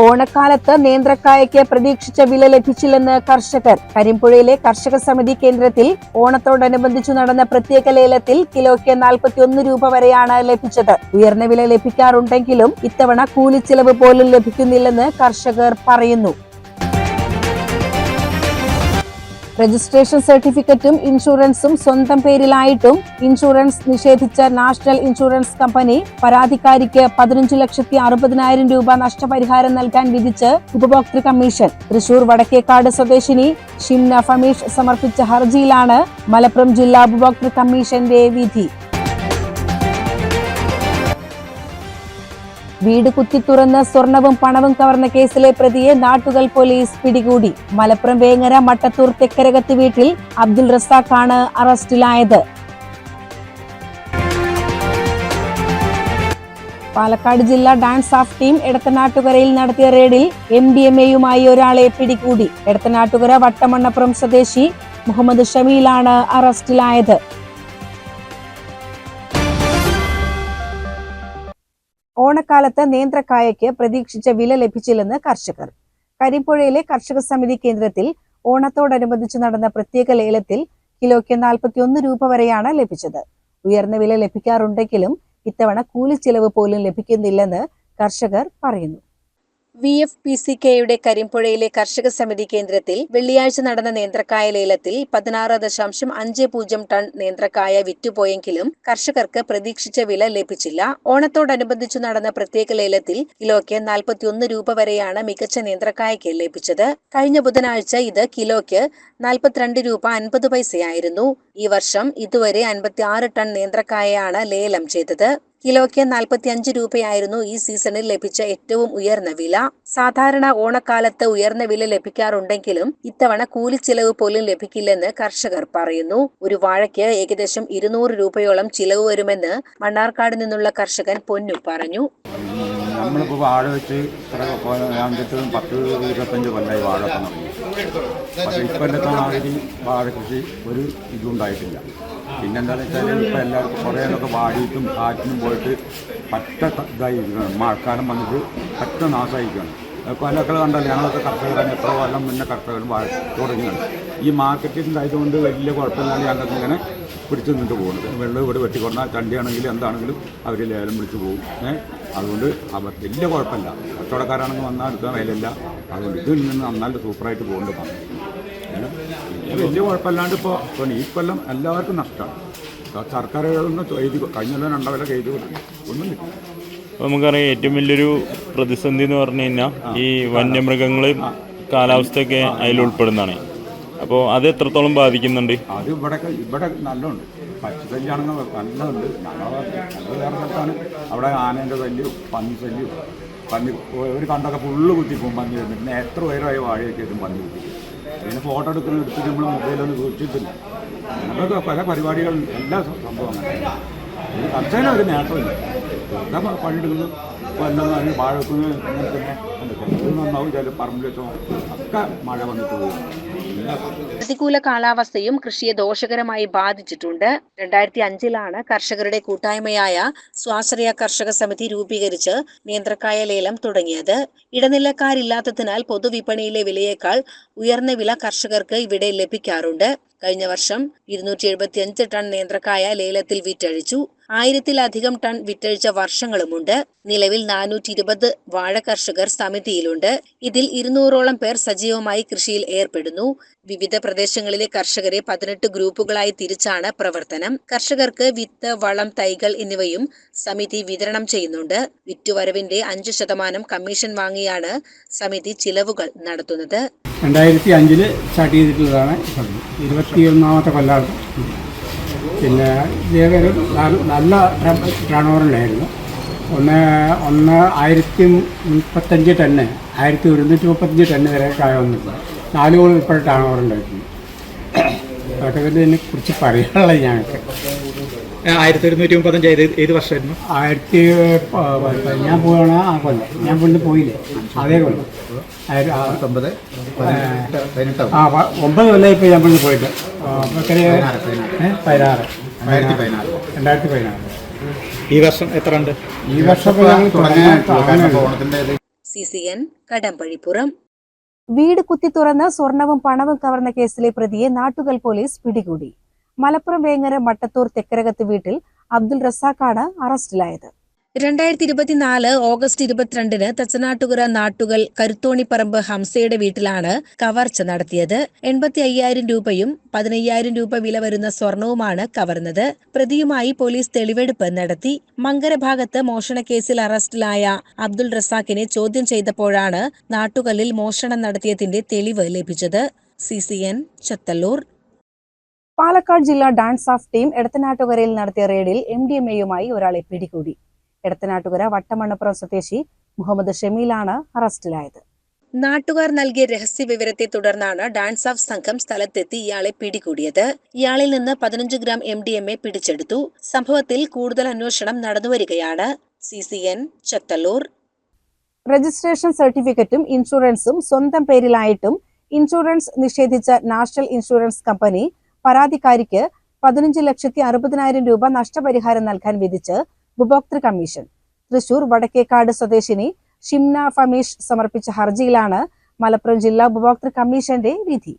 ഓണക്കാലത്ത് നേന്ത്രക്കായയ്ക്ക് പ്രതീക്ഷിച്ച വില ലഭിച്ചില്ലെന്ന് കർഷകർ. കരിമ്പുഴയിലെ കർഷക സമിതി കേന്ദ്രത്തിൽ ഓണത്തോടനുബന്ധിച്ചു നടന്ന പ്രത്യേക ലേലത്തിൽ കിലോയ്ക്ക് നാൽപ്പത്തിയൊന്ന് രൂപ വരെയാണ് ലഭിച്ചത്. ഉയർന്ന വില ലഭിക്കാറുണ്ടെങ്കിലും ഇത്തവണ ചിലവ് പോലും ലഭിക്കുന്നില്ലെന്ന് കർഷകർ പറയുന്നു. രജിസ്ട്രേഷൻ സർട്ടിഫിക്കറ്റും ഇൻഷുറൻസും സ്വന്തം പേരിലായിട്ടും ഇൻഷുറൻസ് നിഷേധിച്ച നാഷണൽ ഇൻഷുറൻസ് കമ്പനി പരാതിക്കാരിക്ക് പതിനഞ്ചു ലക്ഷത്തി അറുപതിനായിരം രൂപ നഷ്ടപരിഹാരം നൽകാൻ വിധിച്ച് ഉപഭോക്തൃ കമ്മീഷൻ തൃശൂർ വടക്കേക്കാട് സ്വദേശിനി ഷിംന ഫമീഷ് സമർപ്പിച്ച ഹർജിയിലാണ് മലപ്പുറം ജില്ലാ ഉപഭോക്തൃ കമ്മീഷന്റെ വിധി. വീട് കുത്തി തുറന്ന് സ്വർണവും പണവും കവർന്ന കേസിലെ പ്രതിയെ നാട്ടുകൽ പോലീസ് പിടികൂടി. മലപ്പുറം വേങ്ങര മട്ടത്തൂർ തെക്കരകത്ത് വീട്ടിൽ അബ്ദുൽ റസാഖാണ് അറസ്റ്റിലായത്. പാലക്കാട് ജില്ലാ ഡാൻസ് ഓഫ് ടീം എടത്തനാട്ടുകരയിൽ നടത്തിയ റെയ്ഡിൽ എം ഡി എം എയുമായി ഒരാളെ പിടികൂടി. എടത്തനാട്ടുകര വട്ടമണ്ണപ്പുറം സ്വദേശി മുഹമ്മദ് ഷമീലാണ് അറസ്റ്റിലായത്. ഓണക്കാലത്ത് നേന്ത്രക്കായയ്ക്ക് പ്രതീക്ഷിച്ച വില ലഭിച്ചില്ലെന്ന് കർഷകർ. കരിപ്പുഴയിലെ കർഷക സമിതി കേന്ദ്രത്തിൽ ഓണത്തോടനുബന്ധിച്ച് നടന്ന പ്രത്യേക ലേലത്തിൽ കിലോയ്ക്ക് നാൽപ്പത്തിയൊന്ന് രൂപ വരെയാണ് ലഭിച്ചത്. ഉയർന്ന വില ലഭിക്കാറുണ്ടെങ്കിലും ഇത്തവണ കൂലിച്ചിലവ് പോലും ലഭിക്കുന്നില്ലെന്ന് കർഷകർ പറയുന്നു. വി എഫ് പി സി കെയുടെ കരിമ്പുഴയിലെ കർഷക സമിതി കേന്ദ്രത്തിൽ വെള്ളിയാഴ്ച നടന്ന നേന്ത്രക്കായ ലേലത്തിൽ പതിനാറ് ദശാംശം അഞ്ച് പൂജ്യം ടൺ നേന്ത്രക്കായ വിറ്റുപോയെങ്കിലും കർഷകർക്ക് പ്രതീക്ഷിച്ച വില ലഭിച്ചില്ല. ഓണത്തോടനുബന്ധിച്ചു നടന്ന പ്രത്യേക ലേലത്തിൽ കിലോയ്ക്ക് നാൽപ്പത്തിയൊന്ന് രൂപ വരെയാണ് മികച്ച നേന്ത്രക്കായയ്ക്ക് ലഭിച്ചത്. കഴിഞ്ഞ ബുധനാഴ്ച ഇത് കിലോയ്ക്ക് നാൽപ്പത്തിരണ്ട് രൂപ അൻപത് പൈസയായിരുന്നു. ഈ വർഷം ഇതുവരെ അൻപത്തി ആറ് ടൺ നേന്ത്രക്കായയാണ് ലേലം ചെയ്തത്. കിലോയ്ക്ക് നാൽപ്പത്തി അഞ്ച് രൂപയായിരുന്നു ഈ സീസണിൽ ലഭിച്ച ഏറ്റവും ഉയർന്ന വില. സാധാരണ ഓണക്കാലത്ത് ഉയർന്ന വില ലഭിക്കാറുണ്ടെങ്കിലും ഇത്തവണ ചിലവ് പോലും ലഭിക്കില്ലെന്ന് കർഷകർ പറയുന്നു. ഒരു വാഴയ്ക്ക് ഏകദേശം ഇരുന്നൂറ് രൂപയോളം ചിലവ് വരുമെന്ന് മണ്ണാർക്കാട് നിന്നുള്ള കർഷകൻ പൊന്നു പറഞ്ഞു. നമ്മളിപ്പോൾ വാഴ വെച്ച് വാഴ വാഴ കൃഷി ഒരു ഇതും ഉണ്ടായിട്ടില്ല. പിന്നെന്താണെന്ന് വെച്ചാൽ ഇപ്പോൾ എല്ലാവർക്കും കുറേയൊക്കെ വാടിയിട്ടും കാറ്റിനും പോയിട്ട് പറ്റ ഇതായി ഇരിക്കുകയാണ്. മഴക്കാലം വന്നിട്ട് പറ്റ നാശമായിരിക്കുകയാണ്. കൊല്ലൊക്കെ കണ്ടല്ലോ. ഞങ്ങളൊക്കെ കർഷകരാണ് എത്ര കൊല്ലം മുന്നേ കർഷകർ തുടങ്ങിയാണ് ഈ മാർക്കറ്റിൽ ഉണ്ടായതുകൊണ്ട് വലിയ കുഴപ്പമില്ലാണ്ട് ഞങ്ങൾക്ക് ഇങ്ങനെ പിടിച്ചു നിന്നിട്ട് പോകുന്നത്. വെള്ളം ഇവിടെ വെട്ടിക്കൊണ്ടാൽ ചണ്ടിയാണെങ്കിലും എന്താണെങ്കിലും അവർ ലേലം വിളിച്ച് പോകും. ഏഹ് അതുകൊണ്ട് വലിയ കുഴപ്പമില്ല. കച്ചവടക്കാരാണെങ്കിൽ വന്നാൽ എടുക്കാൻ വിലയില്ല അതുകൊണ്ട് ഇതിൽ നിന്ന് നന്നായിട്ട് സൂപ്പറായിട്ട് പോകുന്നുണ്ട് വലിയ കുഴപ്പമില്ലാണ്ട് ഇപ്പോൾ ഈ കൊല്ലം എല്ലാവർക്കും നഷ്ടമാണ്. സർക്കാർ ഒന്ന് എഴുതി കഴിഞ്ഞ കൊല്ലം രണ്ടാം വില എഴുതി കൊടുക്കും ഒന്നും കിട്ടില്ല അപ്പോൾ നമുക്കറിയാം ഏറ്റവും വലിയൊരു പ്രതിസന്ധി എന്ന് പറഞ്ഞു കഴിഞ്ഞാൽ ഈ വന്യമൃഗങ്ങൾ കാലാവസ്ഥയൊക്കെ അതിൽ ഉൾപ്പെടുന്നതാണ്. അപ്പോൾ അത് എത്രത്തോളം ബാധിക്കുന്നുണ്ട്? അത് ഇവിടെ ഇവിടെ നല്ലുണ്ട്. പച്ചശല്യാണെങ്കിൽ നല്ലതുണ്ട് നല്ല ഞങ്ങൾ വേറെ സ്ഥലത്താണ്. അവിടെ ആനേന്റെ ശല്യവും പന്നി ശല്യവും പന്നി ഒരു കണ്ടൊക്കെ ഫുള്ള് കുത്തിപ്പോകും പന്നി വരുന്നു പിന്നെ എത്ര ഉയരമായി വാഴയൊക്കെ വരും പന്നി കുത്തി പിന്നെ ഫോട്ടോ എടുക്കുന്ന എടുത്ത് നമ്മൾ മൊബൈലൊന്നും സൂക്ഷിച്ചിട്ടില്ല അതൊക്കെ പല പരിപാടികളും എല്ലാ സംഭവം അങ്ങനെ. ഈ കർഷകന് ഒരു നേട്ടമില്ല. എന്താ പണിയെടുക്കുന്നത് ഇപ്പോൾ കൊല്ലുന്ന വാഴ വെക്കുന്നത് അങ്ങനെ തന്നെ. നന്നാവും. ചില പറമ്പിൽ ഒക്കെ മഴ വന്നിട്ട് പോകും പ്രതികൂല കാലാവസ്ഥയും കൃഷിയെ ദോഷകരമായി ബാധിച്ചിട്ടുണ്ട്. രണ്ടായിരത്തി അഞ്ചിലാണ് കർഷകരുടെ കൂട്ടായ്മയായ സ്വാശ്രയ കർഷക സമിതി രൂപീകരിച്ച് നേന്ത്രക്കായ ലേലം തുടങ്ങിയത്. ഇടനിലക്കാരില്ലാത്തതിനാൽ പൊതുവിപണിയിലെ വിലയേക്കാൾ ഉയർന്ന വില കർഷകർക്ക് ഇവിടെ ലഭിക്കാറുണ്ട്. കഴിഞ്ഞ വർഷം ഇരുന്നൂറ്റി എഴുപത്തി അഞ്ച് ടൺ നേന്ത്രക്കായ ലേലത്തിൽ വിറ്റഴിച്ചു. ആയിരത്തിലധികം ടൺ വിറ്റഴിച്ച വർഷങ്ങളുമുണ്ട്. നിലവിൽ നാനൂറ്റി ഇരുപത് വാഴ കർഷകർ സമിതിയിലുണ്ട്. ഇതിൽ ഇരുന്നൂറോളം പേർ സജീവമായി കൃഷിയിൽ ഏർപ്പെടുന്നു. വിവിധ പ്രദേശങ്ങളിലെ കർഷകരെ പതിനെട്ട് ഗ്രൂപ്പുകളായി തിരിച്ചാണ് പ്രവർത്തനം. കർഷകർക്ക് വിത്ത് വളം തൈകൾ എന്നിവയും സമിതി വിതരണം ചെയ്യുന്നുണ്ട്. വിറ്റുവരവിന്റെ അഞ്ച് ശതമാനം കമ്മീഷൻ വാങ്ങിയാണ് സമിതി ചിലവുകൾ നടത്തുന്നത്. രണ്ടായിരത്തി അഞ്ചിൽ സ്റ്റാർട്ട് ചെയ്തിട്ടുള്ളതാണ് ഇരുപത്തിയൊന്നാമത്തെ കൊല്ലാണ് പിന്നെ ഇതേപോലെ നല്ല- ടേണോറിലായിരുന്നു ഒന്ന് ഒന്ന് ആയിരത്തി മുപ്പത്തഞ്ച് ടണ്ണ് ആയിരത്തി ഒരുന്നൂറ്റി മുപ്പത്തഞ്ച് ടണ്ണ് വരെ കായ വന്നിട്ടുണ്ട്. നാല് ഉൾപ്പെട്ടാണ് ഉൾപ്പെടെ ടേൺ ഓവർ ഉണ്ടായിട്ടുണ്ട് അതൊക്കെ തന്നെ ഇതിനെ കുറിച്ച് പറയാനുള്ളത് ഞങ്ങൾക്ക് ആയിരത്തി ഒരുന്നൂറ്റി മുപ്പത്തഞ്ച് ഏത് ഏത് വർഷമായിരുന്നു ആയിരത്തി ഞാൻ പോവാണ് ആ കൊല്ലം. ഞാൻ പണ്ട് പോയില്ലേ? അതേ കൊല്ലം. ആയിര- ആ- ഒമ്പത് കൊല്ലം ഇപ്പോൾ ഞാൻ പണ്ട് പോയിട്ട്? പതിനാറ് രണ്ടായിരത്തി പതിനാറ്. രണ്ടായിരത്തി പതിനാറ്. ഈ വർഷം എത്ര ഉണ്ട് ഈ വർഷം സി സി എൻ കടമ്പഴിപ്പുറം. വീട് കുത്തി തുറന്ന് സ്വർണവും പണവും കവർന്ന കേസിലെ പ്രതിയെ നാട്ടുകൽ പോലീസ് പിടികൂടി. മലപ്പുറം വേങ്ങര മട്ടത്തൂർ തെക്കരകത്ത് വീട്ടിൽ അബ്ദുൾ റസാഖാണ് അറസ്റ്റിലായത്. രണ്ടായിരത്തി ഇരുപത്തിനാല് ഓഗസ്റ്റ് ഇരുപത്തിരണ്ടിന് തച്ചനാട്ടുകര നാട്ടുകൾ കരുത്തോണിപ്പറമ്പ് ഹംസയുടെ വീട്ടിലാണ് കവർച്ച നടത്തിയത്. എൺപത്തി അയ്യായിരം രൂപയും പതിനയ്യായിരം രൂപ വില വരുന്ന സ്വർണവുമാണ് കവർന്നത്. പ്രതിയുമായി പോലീസ് തെളിവെടുപ്പ് നടത്തി. മങ്കര ഭാഗത്ത് മോഷണക്കേസിൽ അറസ്റ്റിലായ അബ്ദുൾ റസാഖിനെ ചോദ്യം ചെയ്തപ്പോഴാണ് നാട്ടുകല്ലിൽ മോഷണം നടത്തിയതിന്റെ തെളിവ് ലഭിച്ചത്. C C N Chathalloor. Palakkad ജില്ലാ ഡാൻസ് ഓഫ് ടീം എടത്തനാട്ടുകരയിൽ നടത്തിയ റെയ്ഡിൽ എം ഡി എം എയുമായി ഒരാളെ പിടികൂടി. എടത്തനാട്ടുകര വട്ടമണ്ണപ്പുറം സ്വദേശി മുഹമ്മദ് ഷമീലാണ് അറസ്റ്റിലായത്. നാട്ടുകാർ നൽകിയ രഹസ്യ വിവരത്തെ തുടർന്നാണ് ഡാൻസ് ഓഫ് സംഘം സ്ഥലത്തെത്തി ഇയാളെ പിടികൂടിയത്. ഇയാളിൽ നിന്ന് പതിനഞ്ച് gram M D M A പിടിച്ചെടുത്തു. സംഭവത്തിൽ കൂടുതൽ അന്വേഷണം നടന്നുവരികയാണ് C C N Chathalloor. Registration സർട്ടിഫിക്കറ്റും ഇൻഷുറൻസും സ്വന്തം പേരിലായിട്ടും ഇൻഷുറൻസ് നിഷേധിച്ച നാഷണൽ ഇൻഷുറൻസ് കമ്പനി പരാതിക്കാരിക്ക് പതിനഞ്ച് ലക്ഷത്തി അറുപതിനായിരം രൂപ നഷ്ടപരിഹാരം നൽകാൻ വിധിച്ച് ഉപഭോക്തൃ കമ്മീഷൻ. തൃശൂർ വടക്കേക്കാട് സ്വദേശിനി ഷിംന ഫമീഷ് സമർപ്പിച്ച ഹർജിയിലാണ് മലപ്പുറം ജില്ലാ ഉപഭോക്തൃ കമ്മീഷന്റെ വിധി.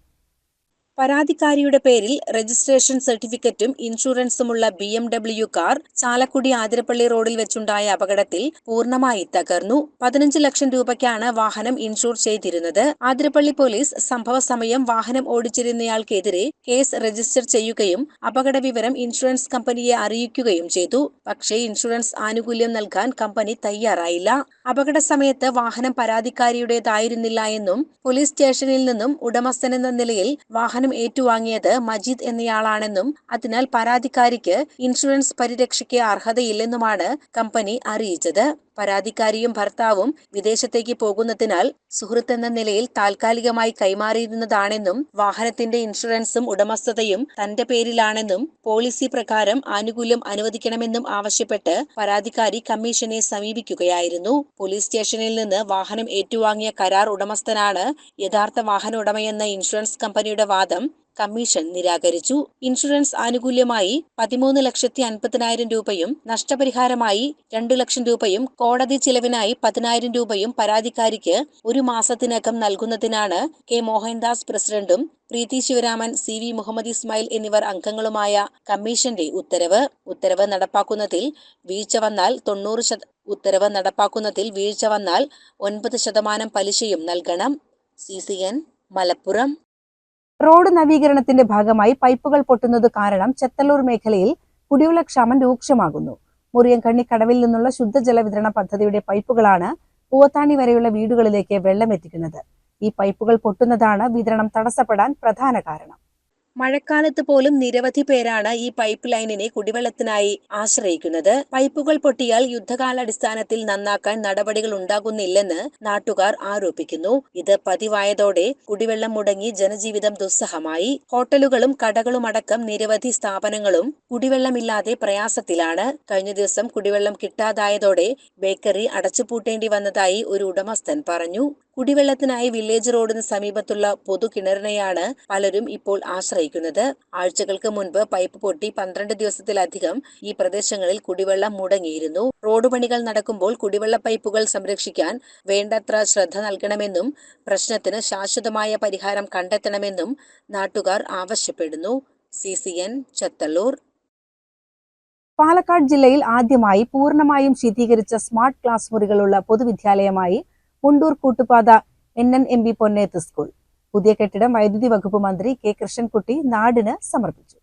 പരാതിക്കാരിയുടെ പേരിൽ രജിസ്ട്രേഷൻ സർട്ടിഫിക്കറ്റും ഇൻഷുറൻസുമുള്ള B M W car Chalakudy Athirappilly റോഡിൽ വെച്ചുണ്ടായ അപകടത്തിൽ പൂർണമായി തകർന്നു. പതിനഞ്ച് ലക്ഷം രൂപയ്ക്കാണ് വാഹനം ഇൻഷൂർ ചെയ്തിരുന്നത്. ആതിരപ്പള്ളി പോലീസ് സംഭവ സമയം വാഹനം ഓടിച്ചിരുന്നയാൾക്കെതിരെ കേസ് രജിസ്റ്റർ ചെയ്യുകയും അപകട വിവരം ഇൻഷുറൻസ് കമ്പനിയെ അറിയിക്കുകയും ചെയ്തു. പക്ഷേ ഇൻഷുറൻസ് ആനുകൂല്യം നൽകാൻ കമ്പനി തയ്യാറായില്ല. അപകട സമയത്ത് വാഹനം പരാതിക്കാരിയുടേതായിരുന്നില്ല എന്നും പോലീസ് സ്റ്റേഷനിൽ നിന്നും ഉടമസ്ഥനെന്ന നിലയിൽ വാഹനം ഏറ്റുവാങ്ങിയത് മജീദ് എന്നയാളാണെന്നും അതിനാൽ പരാതിക്കാരിക്ക് ഇൻഷുറൻസ് പരിരക്ഷയ്ക്ക് അർഹതയില്ലെന്നുമാണ് കമ്പനി അറിയിച്ചത്. പരാതിക്കാരിയും ഭർത്താവും വിദേശത്തേക്ക് പോകുന്നതിനാൽ സുഹൃത്ത് എന്ന നിലയിൽ താൽക്കാലികമായി കൈമാറിയിരുന്നതാണെന്നും വാഹനത്തിന്റെ ഇൻഷുറൻസും ഉടമസ്ഥതയും തന്റെ പേരിലാണെന്നും പോളിസി പ്രകാരം ആനുകൂല്യം അനുവദിക്കണമെന്നും ആവശ്യപ്പെട്ട് പരാതിക്കാരി കമ്മീഷനെ സമീപിക്കുകയായിരുന്നു. പോലീസ് സ്റ്റേഷനിൽ നിന്ന് വാഹനം ഏറ്റുവാങ്ങിയ കരാർ ഉടമസ്ഥനാണ് യഥാർത്ഥ വാഹന ഉടമയെന്ന ഇൻഷുറൻസ് കമ്പനിയുടെ വാദം കമ്മീഷൻ നിരാകരിച്ചു. ഇൻഷുറൻസ് ആനുകൂല്യമായി പതിമൂന്ന് ലക്ഷത്തി അൻപതിനായിരം രൂപയും നഷ്ടപരിഹാരമായി രണ്ടു ലക്ഷം രൂപയും കോടതി ചിലവിനായി പതിനായിരം രൂപയും പരാതിക്കാരിക്ക് ഒരു മാസത്തിനകം നൽകുന്നതിനാണ് കെ മോഹൻദാസ് പ്രസിഡന്റും പ്രീതി ശിവരാമൻ സി വി മുഹമ്മദ് ഇസ്മായിൽ എന്നിവർ അംഗങ്ങളുമായ കമ്മീഷന്റെ ഉത്തരവ്. ഉത്തരവ് നടപ്പാക്കുന്നതിൽ വീഴ്ച വന്നാൽ തൊണ്ണൂറ് ശത ഉത്തരവ് നടപ്പാക്കുന്നതിൽ വീഴ്ച വന്നാൽ ഒൻപത് ശതമാനം പലിശയും നൽകണം. C C N Malappuram. Road നവീകരണത്തിന്റെ ഭാഗമായി പൈപ്പുകൾ പൊട്ടുന്നത് കാരണം ചെത്തല്ലൂർ മേഖലയിൽ കുടിവെള്ളക്ഷാമം രൂക്ഷമാകുന്നു. മുറിയൻകണ്ണി കടവിൽ നിന്നുള്ള ശുദ്ധജല വിതരണ പദ്ധതിയുടെ പൈപ്പുകളാണ് പൂവത്താണി വരെയുള്ള വീടുകളിലേക്ക് വെള്ളം എത്തിക്കുന്നത് ഈ പൈപ്പുകൾ പൊട്ടുന്നതാണ് വിതരണം തടസ്സപ്പെടാൻ പ്രധാന കാരണം. മഴക്കാലത്ത് പോലും നിരവധി പേരാണ് ഈ പൈപ്പ് ലൈനിനെ കുടിവെള്ളത്തിനായി ആശ്രയിക്കുന്നത്. പൈപ്പുകൾ പൊട്ടിയാൽ യുദ്ധകാലാടിസ്ഥാനത്തിൽ നന്നാക്കാൻ നടപടികൾ ഉണ്ടാകുന്നില്ലെന്ന് നാട്ടുകാർ ആരോപിക്കുന്നു. ഇത് പതിവായതോടെ കുടിവെള്ളം മുടങ്ങി ജനജീവിതം ദുസ്സഹമായി. ഹോട്ടലുകളും കടകളും അടക്കം നിരവധി സ്ഥാപനങ്ങളും കുടിവെള്ളമില്ലാതെ പ്രയാസത്തിലാണ്. കഴിഞ്ഞ ദിവസം കുടിവെള്ളം കിട്ടാതായതോടെ ബേക്കറി അടച്ചുപൂട്ടേണ്ടി വന്നതായി ഒരു ഉടമസ്ഥൻ പറഞ്ഞു. കുടിവെള്ളത്തിനായി വില്ലേജ് റോഡിന് സമീപത്തുള്ള പൊതു കിണറിനെയാണ് പലരും ഇപ്പോൾ ആശ്രയിക്കുന്നത്. ആഴ്ചകൾക്ക് മുൻപ് പൈപ്പ് പൊട്ടി പന്ത്രണ്ട് ദിവസത്തിലധികം ഈ പ്രദേശങ്ങളിൽ കുടിവെള്ളം മുടങ്ങിയിരുന്നു. റോഡ് പണികൾ നടക്കുമ്പോൾ കുടിവെള്ള പൈപ്പുകൾ സംരക്ഷിക്കാൻ വേണ്ടത്ര ശ്രദ്ധ നൽകണമെന്നും പ്രശ്നത്തിന് ശാശ്വതമായ പരിഹാരം കണ്ടെത്തണമെന്നും നാട്ടുകാർ ആവശ്യപ്പെടുന്നു. C C N Chathallur Palakkad ജില്ലയിൽ ആദ്യമായി പൂർണമായും ശീതീകരിച്ച സ്മാർട്ട് ക്ലാസ് മുറികളുള്ള പൊതുവിദ്യാലയമായി Mundur Koottupatha N N M B Ponneth school. പുതിയ കെട്ടിടം വൈദ്യുതി വകുപ്പ് മന്ത്രി കെ കൃഷ്ണൻകുട്ടി നാടിന് സമർപ്പിച്ചു.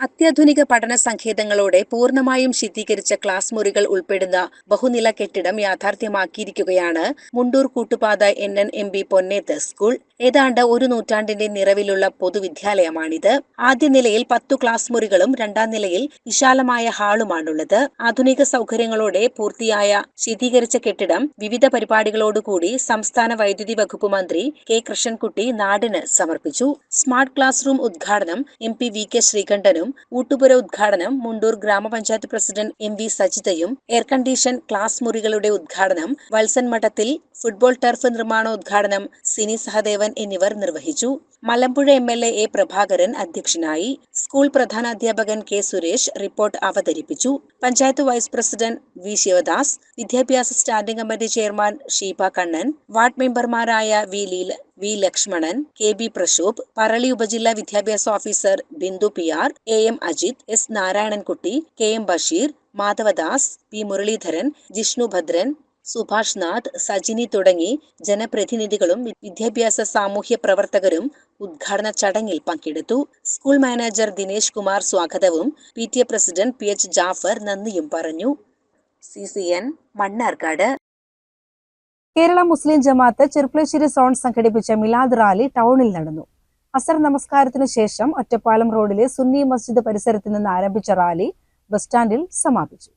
അത്യാധുനിക പഠന സങ്കേതങ്ങളോടെ പൂർണമായും ശീതീകരിച്ച ക്ലാസ് മുറികൾ ഉൾപ്പെടുന്ന ബഹുനില കെട്ടിടം യാഥാർത്ഥ്യമാക്കിയിരിക്കുകയാണ് Mundur Koottupatha N N M B Ponneth school. ഏതാണ്ട് ഒരു നൂറ്റാണ്ടിന്റെ നിറവിലുള്ള പൊതുവിദ്യാലയമാണിത്. ആദ്യ നിലയിൽ പത്തു ക്ലാസ് മുറികളും രണ്ടാം നിലയിൽ വിശാലമായ ഹാളുമാണുള്ളത്. ആധുനിക സൗകര്യങ്ങളോടെ പൂർത്തിയായ ശീതീകരിച്ച കെട്ടിടം വിവിധ പരിപാടികളോടുകൂടി സംസ്ഥാന വൈദ്യുതി വകുപ്പ് മന്ത്രി കെ കൃഷ്ണൻകുട്ടി നാടിന് സമർപ്പിച്ചു. സ്മാർട്ട് ക്ലാസ് റൂം ഉദ്ഘാടനം എം പി വി കെ ശ്രീകണ്ഠനും ഊട്ടുപുര ഉദ്ഘാടനം മുണ്ടൂർ ഗ്രാമപഞ്ചായത്ത് പ്രസിഡന്റ് എം വി സജിതയും എയർ കണ്ടീഷൻ ക്ലാസ് മുറികളുടെ ഉദ്ഘാടനം വത്സൻ മഠത്തിൽ ഫുട്ബോൾ ടർഫ് നിർമ്മാണോദ്ഘാടനം സിനി സഹദേവൻ എന്നിവർ നിർവഹിച്ചു. Malampuzha M L A A Prabhakaran അധ്യക്ഷനായി സ്കൂൾ പ്രധാനാധ്യാപകൻ കെ സുരേഷ് റിപ്പോർട്ട് അവതരിപ്പിച്ചു. Panchayat vice president V Sivadas വിദ്യാഭ്യാസ standing committee chairman Sheeba Kannan ward മെമ്പർമാരായ V Leela V Lakshmanan K B Prashobh Parali ഉപജില്ലാ വിദ്യാഭ്യാസ officer Bindu P R A M Ajith S Narayanankutty K M Basheer Madhavadas P Muraleedharan Jishnu Bhadran Subhash Nath Sajini തുടങ്ങി ജനപ്രതിനിധികളും വിദ്യാഭ്യാസ സാമൂഹ്യ പ്രവർത്തകരും ഉദ്ഘാടന ചടങ്ങിൽ പങ്കെടുത്തു. സ്കൂൾ മാനേജർ ദിനേശ് കുമാർ സ്വാഗതവും P T A president P H Jafar നന്ദിയും പറഞ്ഞു. C C N Mannarkkad. Kerala Muslim Jamaat Cherpulassery zone സംഘടിപ്പിച്ച മിലാദ് റാലി ടൗണിൽ നടന്നു. അസർ നമസ്കാരത്തിനു ശേഷം ഒറ്റപ്പാലം റോഡിലെ സുന്നി മസ്ജിദ് പരിസരത്ത് നിന്ന് ആരംഭിച്ച റാലി ബസ് സ്റ്റാൻഡിൽ സമാപിച്ചു.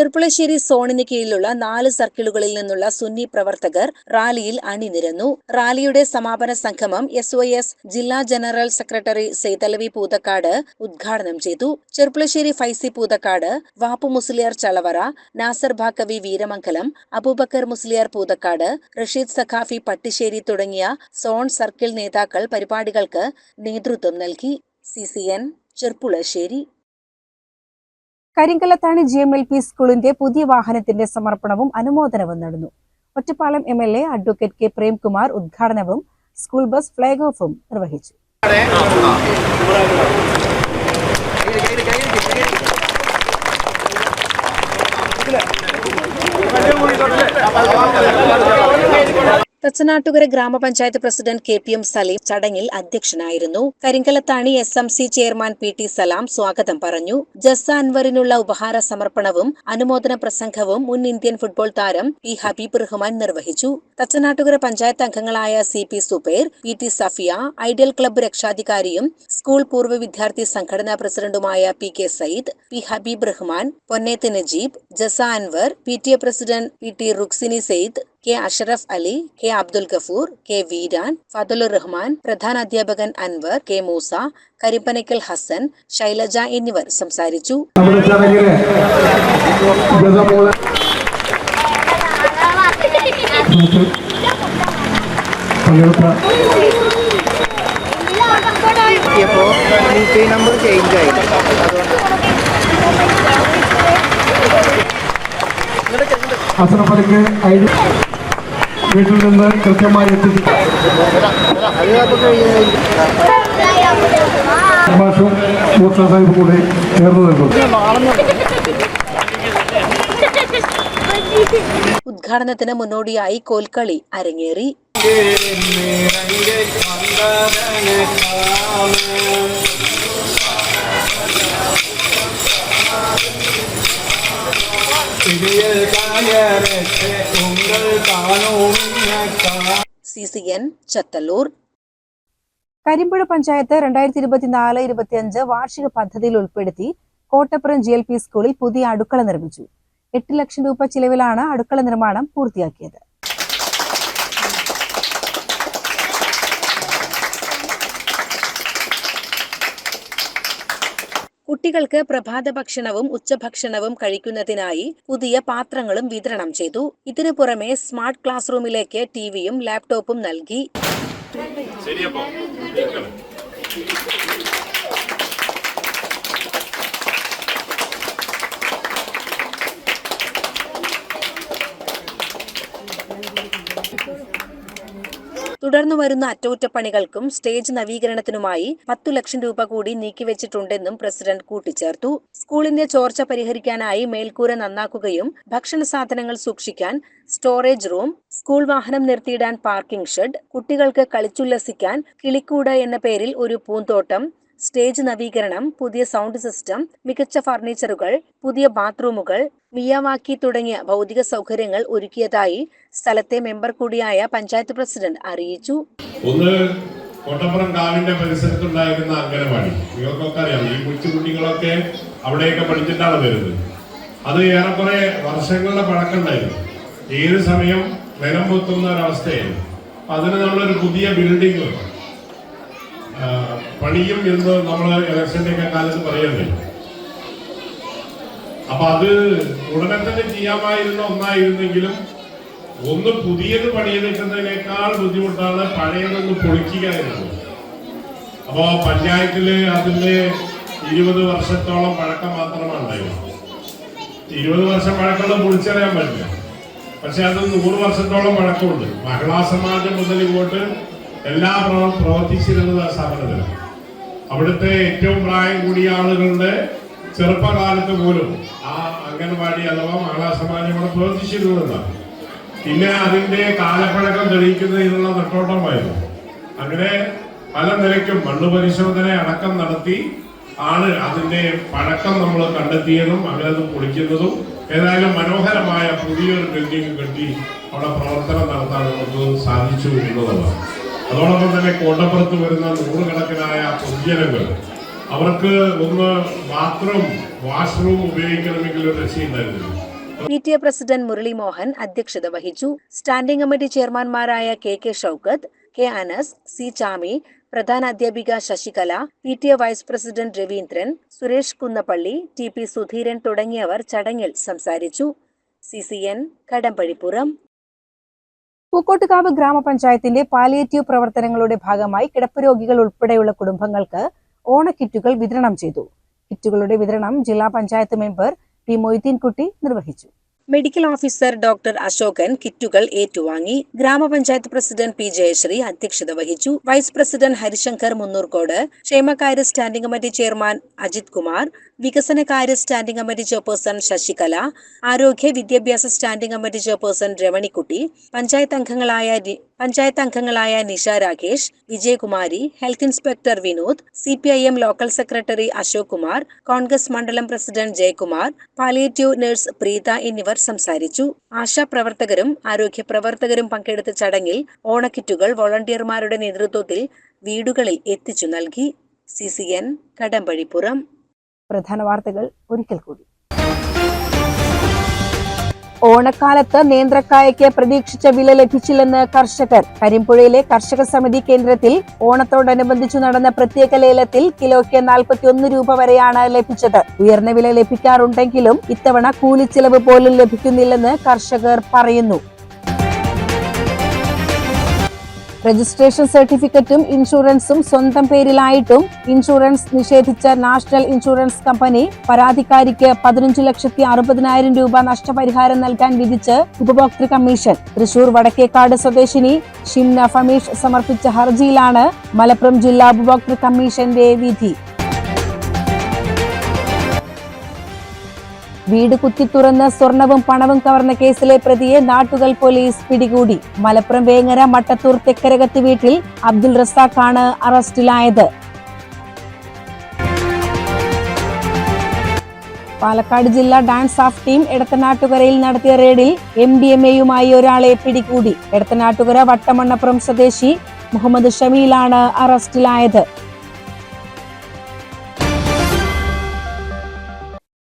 ചെർപ്പുളശ്ശേരി സോണിന് കീഴിലുള്ള നാല് സർക്കിളുകളിൽ നിന്നുള്ള സുന്നി പ്രവർത്തകർ റാലിയിൽ അണിനിരന്നു. റാലിയുടെ സമാപന സംഗമം എസ് ഒ എസ് ജില്ലാ ജനറൽ സെക്രട്ടറി സെയ്തലവി പൂതക്കാട് ഉദ്ഘാടനം ചെയ്തു. ചെർപ്പുളശ്ശേരി ഫൈസി പൂതക്കാട് വാപ്പു മുസ്ലിയാർ ചളവറ നാസർ ഭാക്കവി വീരമംഗലം അബൂബക്കർ മുസ്ലിയാർ പൂതക്കാട് റഷീദ് സഖാഫി പട്ടിശ്ശേരി തുടങ്ങിയ സോൺ സർക്കിൾ നേതാക്കൾ പരിപാടികൾക്ക് നേതൃത്വം നൽകി. C C N Cherpulassery. Karinkallathani G M L P സ്കൂളിന്റെ പുതിയ വാഹനത്തിന്റെ സമർപ്പണവും അനുമോദനവും നടന്നു. Ottapalam M L A advocate K Premkumar ഉദ്ഘാടനവും സ്കൂൾ ബസ് ഫ്ളാഗ് ഓഫും നിർവഹിച്ചു. തച്ചനാട്ടുകര ഗ്രാമപഞ്ചായത്ത് president K P M Salim ചടങ്ങിൽ അധ്യക്ഷനായിരുന്നു. Karinkallathani S M C chairman P T Salam സ്വാഗതം പറഞ്ഞു. ജസ അൻവറിനുള്ള ഉപഹാര സമർപ്പണവും അനുമോദന പ്രസംഗവും മുൻ ഇന്ത്യൻ ഫുട്ബോൾ താരം പി ഹബീബ് റഹ്മാൻ നിർവഹിച്ചു. തച്ചനാട്ടുകര പഞ്ചായത്ത് അംഗങ്ങളായ C P Subair P T Safiya ideal club രക്ഷാധികാരിയും school പൂർവ വിദ്യാർത്ഥി സംഘടനാ പ്രസിഡന്റുമായ P K Sayyid P Habeeb Rahman Ponneth Najeeb Jasa Anwar P T A president P T Ruksini Saeed K Ashraf Ali K Abdul Gafoor K Veeran Fathulur Rahman പ്രധാന അധ്യാപകൻ Anwar K Moosa Karippanakkal Hasan Shailaja എന്നിവർ സംസാരിച്ചു. നമ്മുടെ ചടങ്ങിൽ ജസമോളെ പങ്കെടുത്ത നമ്പർ ചേഞ്ച് ആയി അസനപ്പടിക്ക് I D വീട്ടിൽ നിന്ന് കൃത്യമായി എത്തിച്ചു ഭാഷവും മൂത്ര സാഹിബ് കൂടെ ചേർന്ന് നിൽക്കുന്നു ഉദ്ഘാടനത്തിന് മുന്നോടിയായി കോൽക്കളി അരങ്ങേറി C C N Chathallur. Karimpuzha panchayat രണ്ടായിരത്തി ഇരുപത്തിനാല് ഇരുപത്തിയഞ്ച് വാർഷിക പദ്ധതിയിൽ ഉൾപ്പെടുത്തി കോട്ടപ്പുറം ജി എൽ പി സ്കൂളിൽ പുതിയ അടുക്കള നിർമ്മിച്ചു. എട്ട് ലക്ഷം രൂപ ചിലവിലാണ് അടുക്കള നിർമ്മാണം പൂർത്തിയാക്കിയത്. കുട്ടികൾക്ക് പ്രഭാത ഭക്ഷണവും ഉച്ചഭക്ഷണവും കഴിക്കുന്നതിനായി പുതിയ പാത്രങ്ങളും വിതരണം ചെയ്തു. ഇതിനു പുറമെ സ്മാർട്ട് ക്ലാസ് റൂമിലേക്ക് ടിവിയും ലാപ്ടോപ്പും നൽകി. തുടർന്നു വരുന്ന അറ്റകുറ്റപ്പണികൾക്കും സ്റ്റേജ് നവീകരണത്തിനുമായി പത്തു ലക്ഷം രൂപ കൂടി നീക്കിവെച്ചിട്ടുണ്ടെന്നും പ്രസിഡന്റ് കൂട്ടിച്ചേർത്തു. സ്കൂളിന്റെ ചോർച്ച പരിഹരിക്കാനായി മേൽക്കൂര നന്നാക്കുകയും ഭക്ഷണ സാധനങ്ങൾ സൂക്ഷിക്കാൻ സ്റ്റോറേജ് റൂം സ്കൂൾ വാഹനം നിർത്തിയിടാൻ പാർക്കിംഗ് ഷെഡ് കുട്ടികൾക്ക് കളിച്ചുല്ലസിക്കാൻ കിളിക്കൂട് എന്ന പേരിൽ ഒരു പൂന്തോട്ടം സ്റ്റേജ് നവീകരണം പുതിയ സൗണ്ട് സിസ്റ്റം മികച്ച ഫർണിച്ചറുകൾ പുതിയ ബാത്റൂമുകൾ മിയാവാക്കി തുടങ്ങിയ ഭൗതിക സൗകര്യങ്ങൾ ഒരുക്കിയതായി സ്ഥലത്തെ മെമ്പർ കൂടിയായ പഞ്ചായത്ത് പ്രസിഡന്റ് അറിയിച്ചു. ഒന്ന് കോട്ടപ്പുറം കാവിന്റെ പരിസരത്തുണ്ടായിരുന്ന അംഗനവാടി. ഈ കൊച്ചുകുട്ടികളൊക്കെ അവിടെയൊക്കെ പഠിച്ചിട്ടാണ് വരുന്നത്. അത് ഏറെക്കുറെ വർഷങ്ങളുടെ പഴക്കമുണ്ടായിരുന്നു. ഏത് സമയം നിലം പൊത്തുന്ന ഒരവസ്ഥയായിരുന്നു. അതിന് നമ്മളൊരു പുതിയ ബിൽഡിംഗ് പണിയും എന്ന് നമ്മൾ ഇലക്ഷന്റെ ഒക്കെ കാലത്ത് പറയണ്ടേ അപ്പൊ അത് ഉടനെ തന്നെ ചെയ്യാമായിരുന്ന ഒന്നായിരുന്നെങ്കിലും ഒന്ന് പുതിയത് പണിയെടുക്കുന്നതിനേക്കാൾ ബുദ്ധിമുട്ടാണ് പഴയതൊന്ന് പൊളിക്കുക എന്നുള്ളത് അപ്പോ പഞ്ചായത്തിൽ അതിന്റെ ഇരുപത് വർഷത്തോളം പഴക്കം മാത്രമാണ് ഇരുപത് വർഷം പഴക്കമുള്ള പൊളിച്ചറിയാൻ പറ്റില്ല. പക്ഷെ അത് നൂറ് വർഷത്തോളം പഴക്കമുണ്ട്. മഹിളാ സമാജം മുതൽ ഇങ്ങോട്ട് എല്ലാ പ്രവ- പ്രവർത്തിച്ചിരുന്നത് ആ സ്ഥാപനത്തിൽ അവിടുത്തെ ഏറ്റവും പ്രായം കൂടിയ ആളുകളുടെ ചെറുപ്പകാലത്ത് പോലും ആ അംഗൻവാടി അഥവാ മഹിളാ സമാജം ഇവിടെ പ്രവർത്തിച്ചിരുന്നതാണ്. പിന്നെ അതിന്റെ കാലപ്പഴക്കം തെളിയിക്കുന്നതിനുള്ള നെട്ടോട്ടമായിരുന്നു. അങ്ങനെ പല നിലയ്ക്കും മണ്ണ് പരിശോധന അടക്കം നടത്തി ആണ് അതിന്റെ പഴക്കം നമ്മൾ കണ്ടെത്തിയതും അങ്ങനെ പൊളിക്കുന്നതും ഏതായാലും മനോഹരമായ പുതിയൊരു ബിൽഡിംഗ് കെട്ടി അവിടെ പ്രവർത്തനം നടത്താൻ നമുക്ക് സാധിച്ചു എന്നുള്ളതാണ് അതോടൊപ്പം തന്നെ കോട്ടപ്പുറത്ത് വരുന്ന നൂറുകണക്കിനായ പൊതുജനങ്ങൾ അവർക്ക് ഒന്ന് മാത്രം വാഷ്റൂം ഉപയോഗിക്കണമെങ്കിൽ ഒരു രക്ഷയുണ്ടായിരുന്നു P T A president Murali Mohan അധ്യക്ഷത വഹിച്ചു. Standing committee ചെയർമാൻമാരായ K K Shoukath K Anas C Chami പ്രധാന അധ്യാപിക Sasikala P T A vice president Raveendran Suresh Kunnappally T P Sudheeran തുടങ്ങിയവർ ചടങ്ങിൽ സംസാരിച്ചു. C C N Kadambazhipuram. Pookkottukavu ഗ്രാമപഞ്ചായത്തിന്റെ palliative പ്രവർത്തനങ്ങളുടെ ഭാഗമായി കിടപ്പ് രോഗികൾ ഉൾപ്പെടെയുള്ള കുടുംബങ്ങൾക്ക് ഓണക്കിറ്റുകൾ വിതരണം ചെയ്തു. കിറ്റുകളുടെ വിതരണം ജില്ലാ പഞ്ചായത്ത് മെമ്പർ പി മൊയ്തീൻകുട്ടി നിർവഹിച്ചു. മെഡിക്കൽ ഓഫീസർ ഡോക്ടർ അശോകൻ കിറ്റുകൾ ഏറ്റുവാങ്ങി. ഗ്രാമപഞ്ചായത്ത് പ്രസിഡന്റ് പി ജയശ്രീ അധ്യക്ഷത വഹിച്ചു. വൈസ് പ്രസിഡന്റ് ഹരിശങ്കർ മുന്നൂർക്കോട് ക്ഷേമകാര്യ standing committee chairman Ajith Kumar വികസനകാര്യ സ്റ്റാൻഡിംഗ് കമ്മിറ്റി ചെയർപേഴ്സൺ ശശികല ആരോഗ്യ വിദ്യാഭ്യാസ standing committee chairperson Ramanikutty panchayat അംഗങ്ങളായ പഞ്ചായത്ത് അംഗങ്ങളായ Nisha Rakesh Vijayakumari health inspector Vinod C P I M local secretary Ashok Kumar Congress മണ്ഡലം president Jayakumar palliative nurse Preetha എന്നിവർ സംസാരിച്ചു. ആശാ പ്രവർത്തകരും ആരോഗ്യ പ്രവർത്തകരും പങ്കെടുത്ത ചടങ്ങിൽ ഓണക്കിറ്റുകൾ വോളണ്ടിയർമാരുടെ നേതൃത്വത്തിൽ വീടുകളിൽ എത്തിച്ചു നൽകി. C C N Kadambazhipuram. പ്രധാന വാർത്തകൾ ഒരിക്കൽ കൂടി. ഓണക്കാലത്ത് നേന്ത്രക്കായയ്ക്ക് പ്രതീക്ഷിച്ച വില ലഭിച്ചില്ലെന്ന് കർഷകർ. കരിമ്പുഴയിലെ കർഷക സമിതി കേന്ദ്രത്തിൽ ഓണത്തോടനുബന്ധിച്ചു നടന്ന പ്രത്യേക ലേലത്തിൽ കിലോയ്ക്ക് നാൽപ്പത്തിയൊന്ന് രൂപ വരെയാണ് ലഭിച്ചത്. ഉയർന്ന വില ലഭിക്കാറുണ്ടെങ്കിലും ഇത്തവണ കൂലിച്ചെലവ് പോലും ലഭിക്കുന്നില്ലെന്ന് കർഷകർ പറയുന്നു. രജിസ്ട്രേഷൻ സർട്ടിഫിക്കറ്റും ഇൻഷുറൻസും സ്വന്തം പേരിലായിട്ടും ഇൻഷുറൻസ് നിഷേധിച്ച നാഷണൽ ഇൻഷുറൻസ് കമ്പനി പരാതിക്കാരിക്ക് പതിനഞ്ച് ലക്ഷത്തി അറുപതിനായിരം രൂപ നഷ്ടപരിഹാരം നൽകാൻ വിധിച്ച് ഉപഭോക്തൃ കമ്മീഷൻ തൃശൂർ വടക്കേക്കാട് സ്വദേശിനി ഷിംന ഫമീഷ് സമർപ്പിച്ച ഹർജിയിലാണ് മലപ്പുറം ജില്ലാ ഉപഭോക്തൃ കമ്മീഷന്റെ വിധി. വീട് കുത്തി കുത്തിത്തുറന്ന് സ്വർണവും പണവും കവർന്ന കേസിലെ പ്രതിയെ നാട്ടുകൽ പോലീസ് പിടികൂടി. മലപ്പുറം വേങ്ങര മട്ടത്തൂർ തെക്കരകത്ത് വീട്ടിൽ അബ്ദുൾ റസാഖാണ് അറസ്റ്റിലായത്. പാലക്കാട് ജില്ലാ ഡാൻസ് ഓഫ് ടീം എടത്തനാട്ടുകരയിൽ നടത്തിയ റെയ്ഡിൽ എം ഡി എം എയുമായി ഒരാളെ പിടികൂടി. എടത്തനാട്ടുകര വട്ടമണ്ണപ്പുറം സ്വദേശി മുഹമ്മദ് ഷമീലാണ് അറസ്റ്റിലായത്.